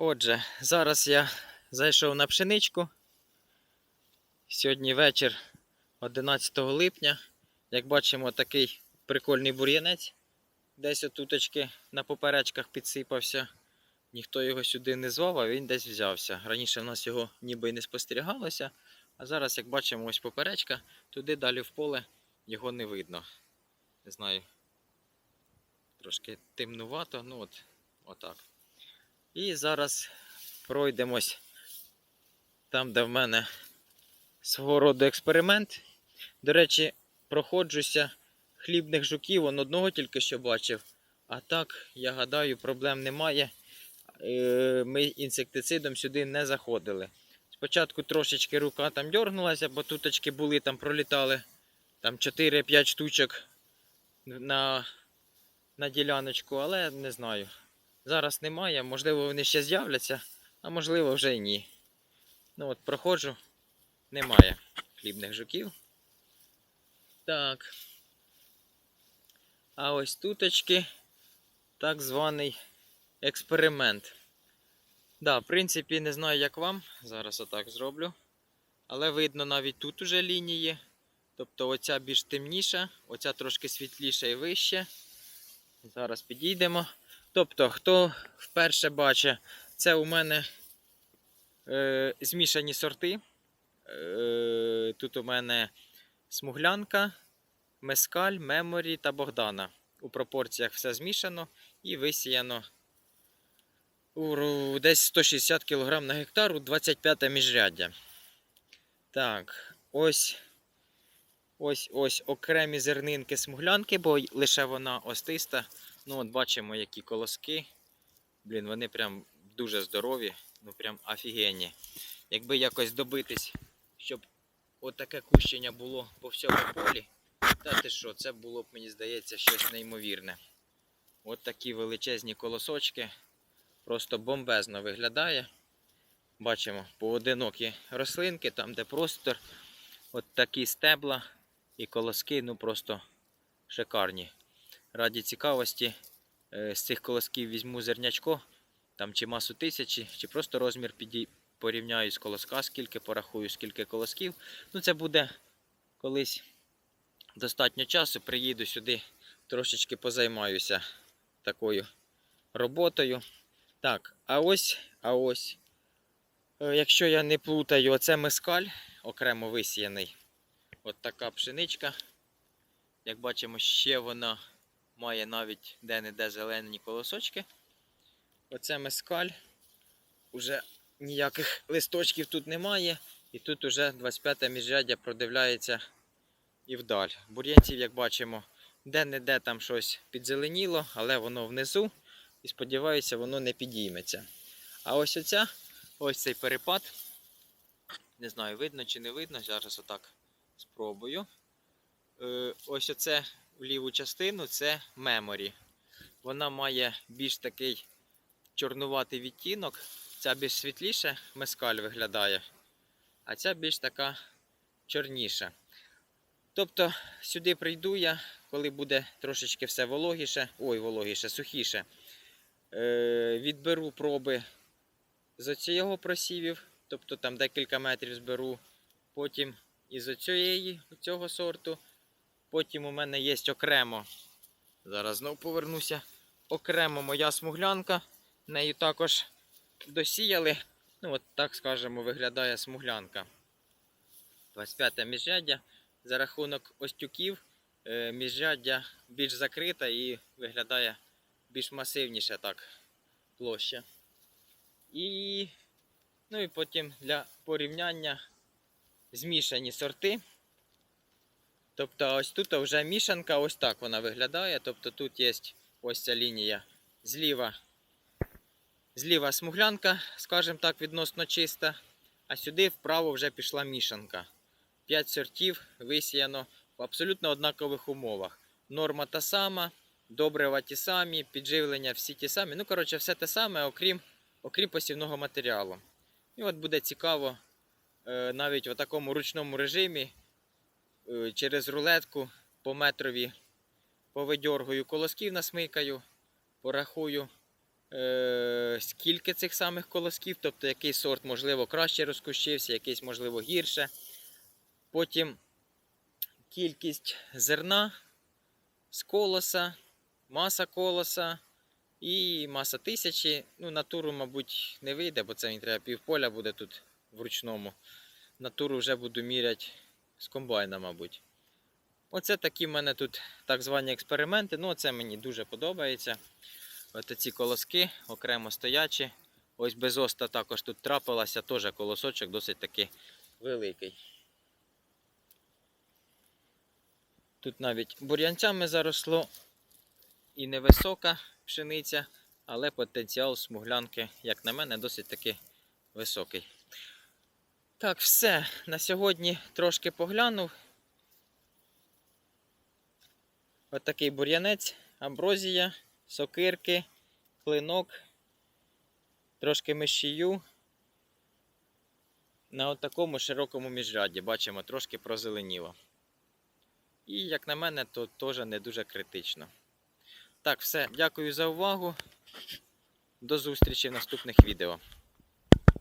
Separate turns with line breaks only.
Отже, зараз я зайшов на пшеничку. Сьогодні вечір 11 липня. Як бачимо, такий прикольний бур'янець. Десь отуточки на поперечках підсипався. Ніхто його сюди не звав, а він десь взявся. Раніше в нас його ніби і не спостерігалося. А зараз, як бачимо, ось поперечка, туди далі в поле його не видно. Не знаю. Трошки темнувато, ну от, отак. І зараз пройдемось там, де в мене свого роду експеримент. До речі, проходжуся хлібних жуків, он одного тільки що бачив. А так, я гадаю, проблем немає. Е, Ми інсектицидом сюди не заходили. Спочатку трошечки рука там дьорнулася, бо туточки були, там пролітали там 4-5 штучок на, на діляночку, але не знаю. Зараз немає, можливо, вони ще з'являться, а можливо вже й ні. Ну от проходжу, немає хлібних жуків. Так. А ось туточки так званий експеримент. Да, в принципі, не знаю, як вам. Зараз отак зроблю. Але видно навіть тут уже лінії. Тобто оця більш темніша, оця трошки світліша і вище. Зараз підійдемо. Тобто, хто вперше бачить, це у мене е, змішані сорти. Е, тут у мене смуглянка, мескаль, меморі та Богдана. У пропорціях все змішано і висіяно у десь 160 кг на гектар у 25 міжряддя. Так, ось. Ось ось окремі зернинки смуглянки, бо лише вона остиста. Ну, от бачимо, які колоски. Блін, вони прям дуже здорові, ну прям офігенні. Якби якось добитись, щоб отаке кущення було по всьому полі, та ти що, це було б, мені здається, щось неймовірне. От такі величезні колосочки. Просто бомбезно виглядає. Бачимо поодинокі рослинки, там де простор, от такі стебла і колоски, ну просто шикарні. Раді цікавості е, з цих колосків візьму зернячко, там чи масу тисячі, чи просто розмір підій... порівняю з колоска, скільки порахую, скільки колосків. Ну це буде колись достатньо часу. Приїду сюди, трошечки позаймаюся такою роботою. Так, а ось, а ось. е, Якщо я не плутаю, оце мескаль окремо висіяний. От така пшеничка. Як бачимо, ще вона має навіть де-не-де зелені колосочки. Оце мескаль. Уже ніяких листочків тут немає. І тут уже 25 міжряддя продивляється і вдаль. Бур'янців, як бачимо, де-не-де там щось підзеленіло, але воно внизу. І сподіваюся, воно не підійметься. А ось оця, ось цей перепад. Не знаю, видно чи не видно. Зараз отак спробую. Е, ось оце ліву частину це меморі. Вона має більш такий чорнуватий відтінок. Ця більш світліше мескаль виглядає, а ця більш така чорніша. Тобто сюди прийду я, коли буде трошечки все вологіше, ой, вологіше, сухіше. Е, відберу проби з оцього просівів, тобто там декілька метрів зберу, потім із оцієї, цього сорту. Потім у мене є окремо. Зараз знову повернуся. Окремо моя смуглянка. Нею також досіяли. Ну, от так скажемо, виглядає смуглянка. 25 міжряддя. За рахунок остюків е, міжряддя більш закрита і виглядає більш масивніше так площа. І, ну і потім для порівняння змішані сорти. Тобто ось тут вже мішанка, ось так вона виглядає. Тобто тут є ось ця лінія зліва. Зліва смуглянка, скажімо так, відносно чиста, а сюди вправо вже пішла мішанка. 5 сортів висіяно в абсолютно однакових умовах. Норма та сама, добрива ті самі, підживлення всі ті самі. Ну, коротше, все те саме, окрім, окрім посівного матеріалу. І от буде цікаво е, навіть в такому ручному режимі через рулетку по метрові повидьоргую колосків насмикаю, порахую, е, е, скільки цих самих колосків, тобто який сорт, можливо, краще розкущився, якийсь, можливо, гірше. Потім кількість зерна з колоса, маса колоса і маса тисячі. Ну, натуру, мабуть, не вийде, бо це мені треба півполя буде тут вручному. Натуру вже буду міряти з комбайна, мабуть. Оце такі в мене тут так звані експерименти. Ну, це мені дуже подобається. Ось ці колоски окремо стоячі. Ось без оста також тут трапилася, теж колосочок досить таки великий. Тут навіть бур'янцями заросло і невисока пшениця, але потенціал смуглянки, як на мене, досить таки високий. Так, все. На сьогодні трошки поглянув. Ось такий бур'янець, амброзія, сокирки, клинок, трошки мишію. На от такому широкому міжряді бачимо, трошки прозеленіло. І, як на мене, то теж не дуже критично. Так, все, дякую за увагу. До зустрічі в наступних відео.